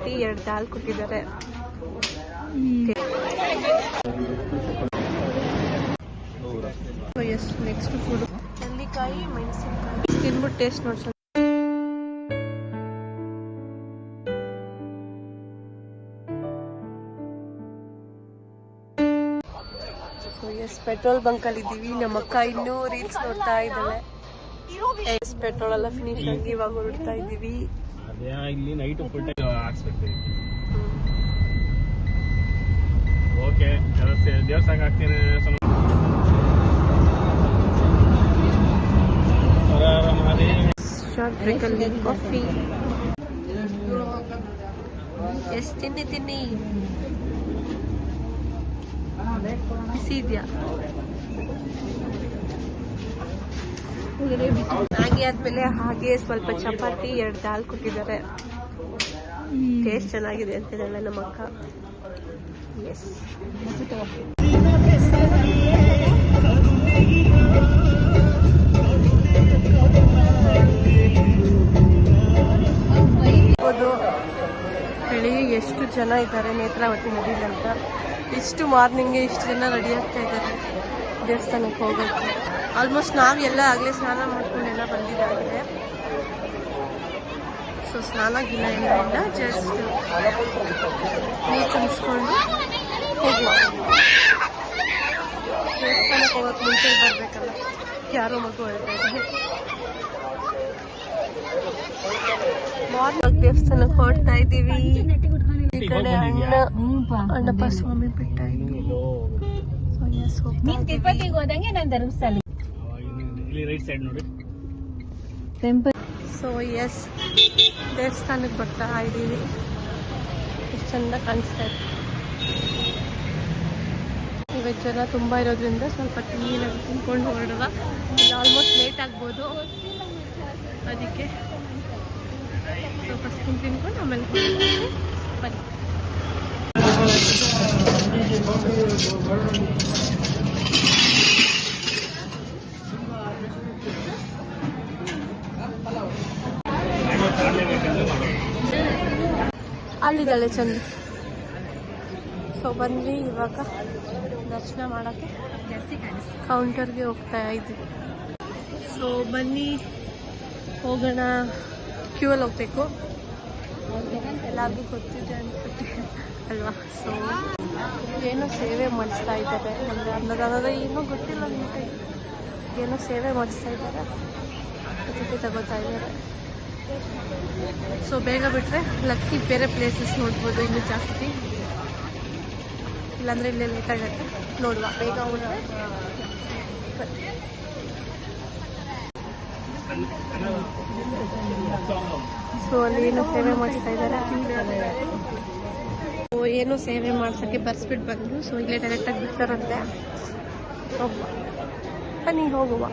ಚಪಾತಿ ಎರಡು ದಾಲ್ ಕೊಟ್ಟಿದ್ದಾರೆ. S next food ನೆಲ್ಲಿಕಾಯಿ ಮೆಣಸಿನಕಾಯಿ. ತಿನ್ಬಿಟ್ಟು ಟೇಸ್ಟ್ ನೋಡ್ಸೋಣ ಸೊ ಎಸ್ ಪೆಟ್ರೋಲ್ ಬಂಕ್ ಅಲ್ಲಿ ಇದ್ದೀವಿ ನಮ್ಮ ಅಕ್ಕ ಇನ್ನೂ ರೀಲ್ಸ್ ನೋಡ್ತಾ ಇದ್ದಾಳೆ. ಎಸ್ ಪೆಟ್ರೋಲ್ ಎಲ್ಲ ಫಿನಿಶ್ ಆಗಿ ಇವಾಗ ಹೊರಡ್ತಾ ಇದ್ದೀವಿ ಅದೇ ಇಲ್ಲಿ night full ಟೈಮ್ ಹಾಕ್ಸ್ಬೇಕು ಓಕೆ ದೇವಸ್ಥಾನ ಹಾಕ್ತೀನಿ ಸ್ವಲ್ಪ ಹರ ಹರ ಮಹಾದೇವ. ಶಾರ್ಟ್ ಬ್ರೇಕ್ ಅಲ್ಲಿ ಕಾಫಿ ಎಸ್ ತಿನ್ನಿ ತಿನ್ನಿ ಬಿಸಿ ಇದೆಯಾ ಮ್ಯಾಗಿ ಆದ್ಮೇಲೆ ಹಾಗೆ ಸ್ವಲ್ಪ ಚಪಾತಿ ಎರಡು ದಾಲ್ ಕೊಟ್ಟಿದ್ದಾರೆ ಟೇಸ್ಟ್ ಚೆನ್ನಾಗಿದೆ ಅಂತಿದ್ದಾಳೆ ನಮ್ಮ ಅಕ್ಕ. ಎಸ್ ಬೆಳಿಗ್ಗೆ ಎಷ್ಟು ಜನ ಇದ್ದಾರೆ ನೇತ್ರಾವತಿ ನದಿಲಿ ಅಂತ. ಇಷ್ಟು ಮಾರ್ನಿಂಗ್ ಇಷ್ಟು ಜನ ರೆಡಿ ಆಗ್ತಾ ಇದ್ದಾರೆ ದೇವಸ್ಥಾನಕ್ಕೆ ಹೋಗೋಕ್ಕೆ ಆಲ್ಮೋಸ್ಟ್ ನಾವೆಲ್ಲ ಎಲ್ಲ ಆಗಲೇ ಸ್ನಾನ ಮಾಡ್ಕೊಂಡೆಲ್ಲ ಬಂದಿದ್ದಾಗಿದೆ. ಸೊ ಸ್ನಾನ ಗಿನ ಇಲ್ಲ ಜಸ್ಟ್ ನೀರು ತುಂಬಿಸ್ಕೊಂಡು ಹೋಗುವ ದೇವಸ್ಥಾನಕ್ಕೆ ಹೋಗೋಕೆ ಮುಂಚೆ ಬರಬೇಕಲ್ಲ ಯಾರೋ ಮಗು ಹೇಳ್ತಾ ಇದ್ದಾರೆ ಮಾರ್ನಿಂಗ್ ದೇವಸ್ಥಾನಕ್ಕೆ ಹೊರಡ್ತಾ ಇದ್ದೀವಿ. ಈ ಕಡೆ ಅಣ್ಣ ಅಣ್ಣಪ್ಪ ಸ್ವಾಮಿ ಬೆಟ್ಟ ನೀನ್. ತಿರುಪತಿಗೆ ಹೋದಂಗೆ ನಾನು ಧರ್ಮಸ್ಥಳ ಇಲ್ಲಿ- ಇಲ್ಲಿ ರೈಟ್ ಸೈಡ್ ನೋಡಿ. ಟೆಂಪಲ್ ಸೊ ಎಸ್ ದೇವಸ್ಥಾನಕ್ಕೆ ಬರ್ತಾ ಇದ್ದೀವಿ. ಎಷ್ಟು ಚಂದ ಕಾಣಿಸ್ತಾ ಇದೆ. ಇವತ್ತು ಜನ ತುಂಬ ಇರೋದ್ರಿಂದ ಸ್ವಲ್ಪ ಕ್ಲೀನಾಗಿ ತಿನ್ಕೊಂಡು ಹೊರಡುವ. ಆಲ್ಮೋಸ್ಟ್ ಲೇಟ್ ಆಗ್ಬೋದು. ಅದಕ್ಕೆ ಸ್ವಲ್ಪ ತಿನ್ಕೊಂಡು ಆಮೇಲೆ. ಬನ್ನಿ. ಅಲ್ಲಿದ್ದಾಳೆ ಚಂದ. ಸೊ ಬಂದ್ವಿ ಇವಾಗ ದರ್ಶನ ಮಾಡೋಕ್ಕೆ. ಕೌಂಟರ್ಗೆ ಹೋಗ್ತಾ ಇದ್ದೀವಿ ಸೊ ಬನ್ನಿ, ಹೋಗೋಣ. ಕ್ಯೂ ಅಲ್ಲಿ ಹೋಗ್ಬೇಕು. ಎಲ್ಲರಿಗೂ ಗೊತ್ತಿದೆ ಅನ್ಸುತ್ತೆ. ಅಲ್ವಾ? ಸೊ ಏನೋ ಸೇವೆ ಮಾಡಿಸ್ತಾ ಇದ್ದಾರೆ. ಅಂದರೆ ಅನ್ನದಾನದ ಏನೋ ಗೊತ್ತಿಲ್ಲ ನಿಮಗೆ ಏನೋ ಸೇವೆ ಮಾಡಿಸ್ತಾ ಇದ್ದಾರೆ. ಅದಕ್ಕೆ ತಗೋತಾ ಇದ್ದಾರೆ. ಸೊ ಬೇಗ ಬಿಟ್ಟರೆ ಲಕ್ಕಿ ಬೇರೆ ಪ್ಲೇಸಸ್ ನೋಡ್ಬೋದು ಇನ್ನೂ ಜಾಸ್ತಿ. ಇಲ್ಲಾಂದ್ರೆ ಇಲ್ಲೇ ಲೇಟ್ ಆಗುತ್ತೆ. ನೋಡುವ. ಬೇಗ ಸೊ ಅಲ್ಲಿ ಏನೋ ಸೇವೆ ಮಾಡಿಸ್ತಾ ಇದ್ದಾರೆ. ಏನೋ ಸೇವೆ ಮಾಡ್ಸೋಕ್ಕೆ ಬರ್ಸ್ಬಿಟ್ಟು ಬಂದರು. ಸೊ ಇಲ್ಲೇ ಡೈರೆಕ್ಟಾಗಿ ಬಿಡ್ತಾರಂತೆ. ಹೋಗುವ. ಬನ್ನಿ, ಹೋಗುವ.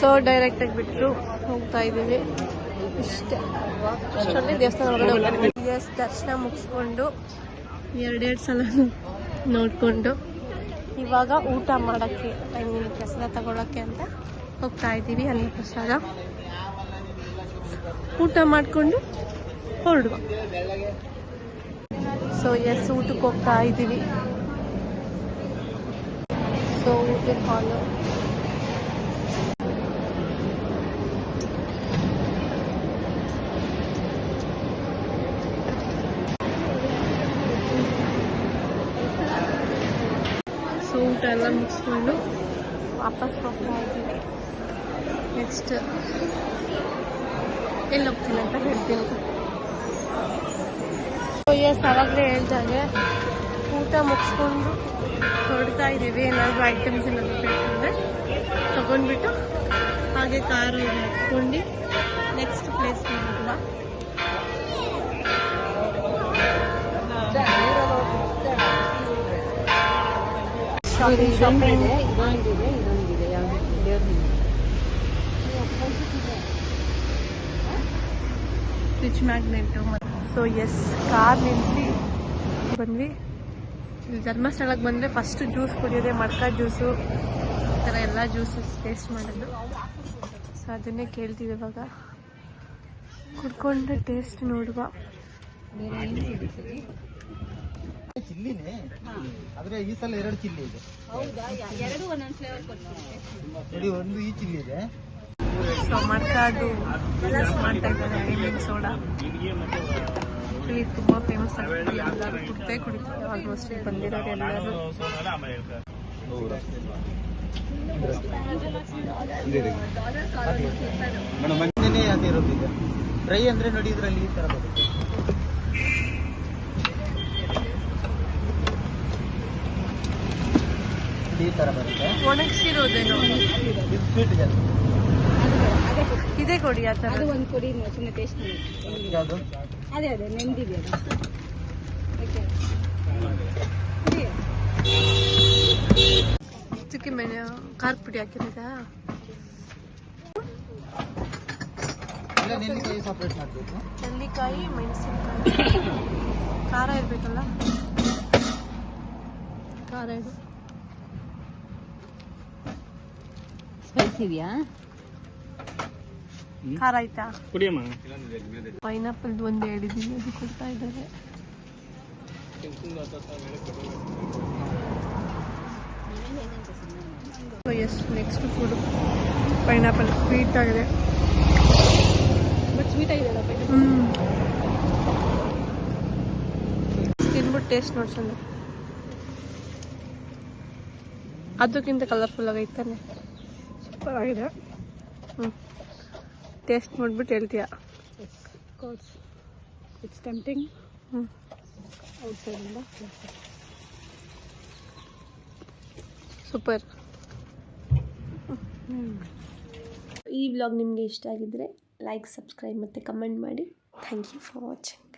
ಸೊ ಡೈರೆಕ್ಟಾಗಿ ಬಿಟ್ಟರು ಹೋಗ್ತಾ ಇದ್ದೀವಿ. ಇಷ್ಟೇ ಅಷ್ಟರಲ್ಲಿ ದೇವಸ್ಥಾನ ಒಳಗಡೆ ಎಸ್ ದರ್ಶನ ಮುಗಿಸ್ಕೊಂಡು ಎರಡೆರಡು ಸಲ ನೋಡಿಕೊಂಡು ಇವಾಗ ಊಟ ಮಾಡೋಕ್ಕೆ ಐ ಮೀನ್ ಪ್ರಸಾದ ತಗೊಳಕ್ಕೆ ಅಂತ ಹೋಗ್ತಾ ಇದ್ದೀವಿ ಅನ್ನ ಪ್ರಸಾದ. ಊಟ ಮಾಡಿಕೊಂಡು ಹೊರಡುವ. ಸೊ ಎಸ್ ಊಟಕ್ಕೆ ಹೋಗ್ತಾ ಇದ್ದೀವಿ. ಸೊ ಊಟಕ್ಕೆ ಹಾಲು ಸೊ ಊಟ ಎಲ್ಲ ಮುಗಿಸ್ಕೊಂಡು ವಾಪಸ್ ಹೋಗ್ತಾ ಇದ್ದೀವಿ ನೆಕ್ಸ್ಟ್ ಎಲ್ಲಿ ಹೋಗ್ತೀನಿ ಅಂತ ಹೇಳ್ತೀನಿ ಎಸ್ ಅವಾಗಲೇ ಹೇಳ್ದಾಗೆ ಊಟ ಮುಗಿಸ್ಕೊಂಡು ಹೊರಡ್ತಾ ಇದ್ದೀವಿ ಏನಾದರೂ ಐಟಮ್ಸ್ ಏನಾದರೂ ಬೇಕಂದ್ರೆ ತಗೊಂಡ್ಬಿಟ್ಟು ಹಾಗೆ ಕಾರು ಹತ್ಕೊಂಡು ನೆಕ್ಸ್ಟ್ ಪ್ಲೇಸ್ ಹೋಗುವ ಇದೊಂದಿದೆ ಇದೊಂದಿದೆ ಯಾವ್ದು ದೇವ್ರ switch magnet so yes car ನಿಲ್ಲಿಸಿ ಬಂದ್ವಿ. ಇಲ್ಲಿ ಧರ್ಮಸ್ಥಳಕ್ಕೆ ಬಂದರೆ ಫಸ್ಟ್ ಜ್ಯೂಸ್ ಕುಡಿಯೋದೆ ಮಡ್ಕ ಜ್ಯೂಸು ಈ ಥರ ಎಲ್ಲ ಜ್ಯೂಸಸ್ ಟೇಸ್ಟ್ ಮಾಡೋದು. ಸೊ ಅದನ್ನೇ ಕೇಳ್ತೀವಿ ಇವಾಗ. ಕುಡ್ಕೊಂಡು ಟೇಸ್ಟ್ ನೋಡುವ. ಬೇರೆ ಏನು ಸಿಗುತ್ತೆ? ಚಿಲ್ಲಿನೇ? ಆದ್ರೆ ಈ ಸಲ ಎರಡು ಚಿಲ್ಲಿ ಇದೆ. ಹೌದಾ? ಎರಡು ಒಂದೊಂದು ಫ್ಲೇವರ್ ಕೊಡ್ತಾರೆ ನೋಡಿ ಒಂದು ಈ ಚಿಲ್ಲಿ ಇದೆ. ಸೊ ಮರ್ಕಾಡು ಮಾಡ್ತಾ ಇದ್ದಾರೆ ಐಲಿಂಗ್ ಸೋಡಾ. ತುಂಬಾ ಫೇಮಸ್ ಆಗಿದೆ ಎಲ್ಲರೂ ಕುಡಿತಾರೆ. ಆಲ್ಮೋಸ್ಟ್ ಬಂದಿರೋರು ನಾನು ಎಲ್ಲರೂ ಮೇಡಮ್ ಮಂಚನೇ ಅದೇ ಇರೋದು ಇದೆ ಡ್ರೈ ಅಂದ್ರೆ ನೋಡಿ ಇದ್ರಲ್ಲಿ ಈ ತರ ಬರುತ್ತೆ. ತರ ಬರುತ್ತೆ. ಒಣಗಿಸಿರೋದೇನು. ಇದು ಸ್ವೀಟ್ ಇದೇ ಕೊಡಿ ಆ ಥರ ಅದು ಒಂದು ಕೊಡಿ ಸುಮ್ಮನೆ ಟೇಸ್ಟ್ ಯಾವುದು? ಅದೇ ಅದೇ ನೆಂದಿದೆ ಚುಕ್ಕಿ ಮೆಣೆ ಖಾರದ ಪುಡಿ ಹಾಕಿರೋದಾ ಇಲ್ಲ ನೆಲ್ಲಿಕಾಯಿ ಸಪ್ರೇಟ್ ಮಾಡಬೇಕು. ನೆಲ್ಲಿಕಾಯಿ ಮೆಣಸಿನಕಾಯಿ. ಖಾರ ಇರಬೇಕಲ್ಲ? ಖಾರ ಇದು? ಸ್ಪೈಸಿ ಇದೆಯಾ ಖಾರ ಆಯ್ತಾ? ಕುಡಿಯಮ್ಮ. ಪೈನಾಪಲ್ ಒಂದು ಹೇಳಿದೀನಿ ಅದು ಕೊಡ್ತಾ ಇದ್ದಾರೆ. Yes next food pineapple sweet ಆಗಿದೆ. ಬಟ್ ಸ್ವೀಟ್ ಆಗಿದೆ ತಿನ್ಬಿಟ್ಟು ಟೇಸ್ಟ್ ನೋಡ್ಸಂದ್ರೆ ಅದಕ್ಕಿಂತ ಕಲರ್ಫುಲ್ ಆಗೈತೆ ತಾನೆ. ಸೂಪರ್ ಆಗಿದೆ. ಹ್ಞೂ ಟೇಸ್ಟ್ ಮಾಡಿಬಿಟ್ಟು ಹೇಳ್ತೀಯಾ? ಕೋರ್ಸ್ ಇಟ್ಸ್ ಟೆಂಪ್ಟಿಂಗ್ ಹ್ಞೂ ಔಟ್ ಸೈಡಿಂದ ಸೂಪರ್ ಈ ವ್ಲಾಗ್ ನಿಮಗೆ ಇಷ್ಟ ಆಗಿದ್ದರೆ ಲೈಕ್ ಸಬ್ಸ್ಕ್ರೈಬ್ ಮತ್ತು ಕಮೆಂಟ್ ಮಾಡಿ. Thank you for watching